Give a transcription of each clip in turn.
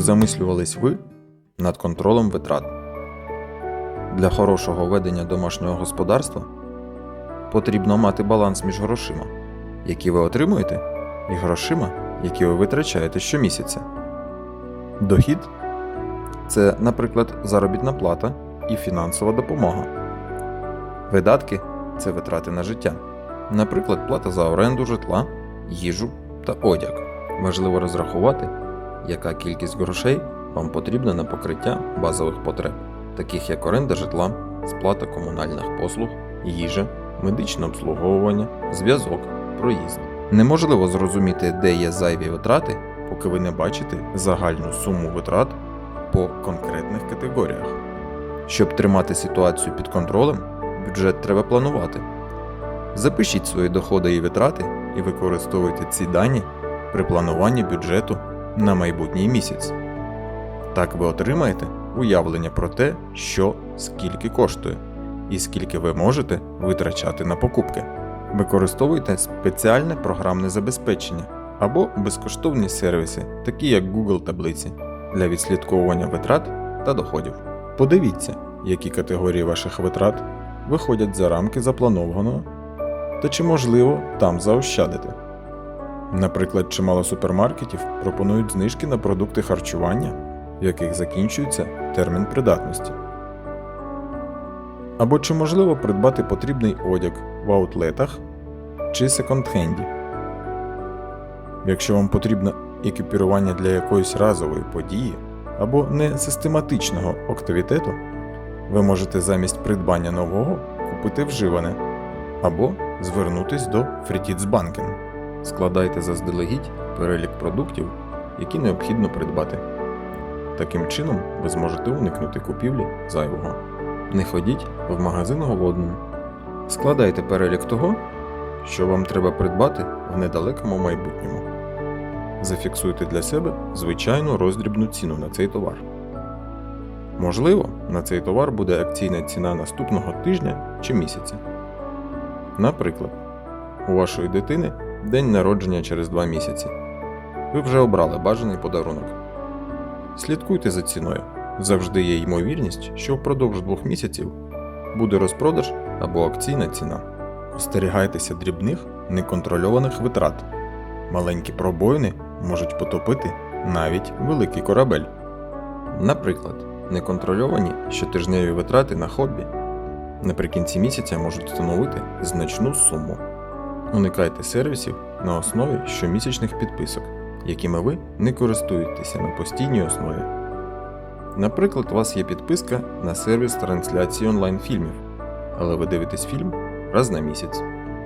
замислювались ви над контролем витрат? Для хорошого ведення домашнього господарства потрібно мати баланс між грошима, які ви отримуєте, і грошима, які ви витрачаєте щомісяця. Дохід це, наприклад, заробітна плата і фінансова допомога. Видатки це витрати на життя, наприклад, плата за оренду житла, їжу та одяг. Важливо розрахувати, яка кількість грошей вам потрібна на покриття базових потреб, таких як оренда житла, сплата комунальних послуг, їжа, медичне обслуговування, зв'язок, проїзд. Неможливо зрозуміти, де є зайві витрати, поки ви не бачите загальну суму витрат по конкретних категоріях. Щоб тримати ситуацію під контролем, бюджет треба планувати. Запишіть свої доходи і витрати і використовуйте ці дані при плануванні бюджету на майбутній місяць. Так ви отримаєте уявлення про те, що скільки коштує, і скільки ви можете витрачати на покупки. Використовуйте спеціальне програмне забезпечення або безкоштовні сервіси, такі як Google таблиці, для відслідковування витрат та доходів. Подивіться, які категорії ваших витрат виходять за рамки запланованого, та чи можливо там заощадити. Наприклад, чимало супермаркетів пропонують знижки на продукти харчування, в яких закінчується термін придатності. Або чи можливо придбати потрібний одяг в аутлетах чи секонд-хенді. Якщо вам потрібно екіпірування для якоїсь разової події або не систематичного активітету, ви можете замість придбання нового купити вживане або звернутись до Фрітіцбанкен. Складайте заздалегідь перелік продуктів, які необхідно придбати. Таким чином ви зможете уникнути купівлі зайвого. Не ходіть в магазин голодним. Складайте перелік того, що вам треба придбати в недалекому майбутньому. Зафіксуйте для себе звичайну роздрібну ціну на цей товар. Можливо, на цей товар буде акційна ціна наступного тижня чи місяця. Наприклад, у вашої дитини день народження через 2 місяці. Ви вже обрали бажаний подарунок. Слідкуйте за ціною. Завжди є ймовірність, що впродовж двох місяців буде розпродаж або акційна ціна. Остерігайтеся дрібних неконтрольованих витрат. Маленькі пробоїни можуть потопити навіть великий корабель. Наприклад, неконтрольовані щотижневі витрати на хобі наприкінці місяця можуть становити значну суму. Уникайте сервісів на основі щомісячних підписок, якими ви не користуєтеся на постійній основі. Наприклад, у вас є підписка на сервіс трансляції онлайн-фільмів, але ви дивитесь фільм раз на місяць.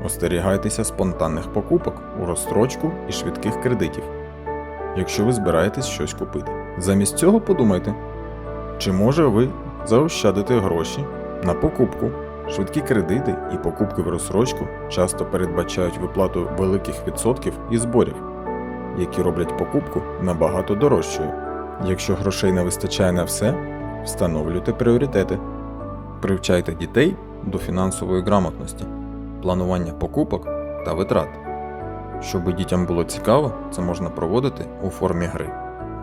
Остерігайтеся спонтанних покупок у розстрочку і швидких кредитів, якщо ви збираєтесь щось купити. Замість цього подумайте, чи може ви заощадити гроші на покупку. Швидкі кредити і покупки в розсрочку часто передбачають виплату великих відсотків і зборів, які роблять покупку набагато дорожчою. Якщо грошей не вистачає на все, встановлюйте пріоритети. Привчайте дітей до фінансової грамотності, планування покупок та витрат. Щоб дітям було цікаво, це можна проводити у формі гри.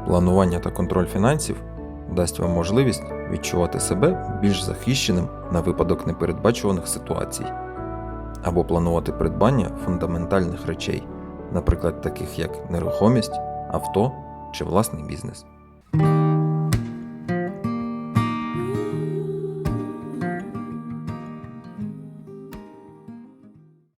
Планування та контроль фінансів дасть вам можливість відчувати себе більш захищеним на випадок непередбачуваних ситуацій, або планувати придбання фундаментальних речей, наприклад, таких як нерухомість, авто чи власний бізнес.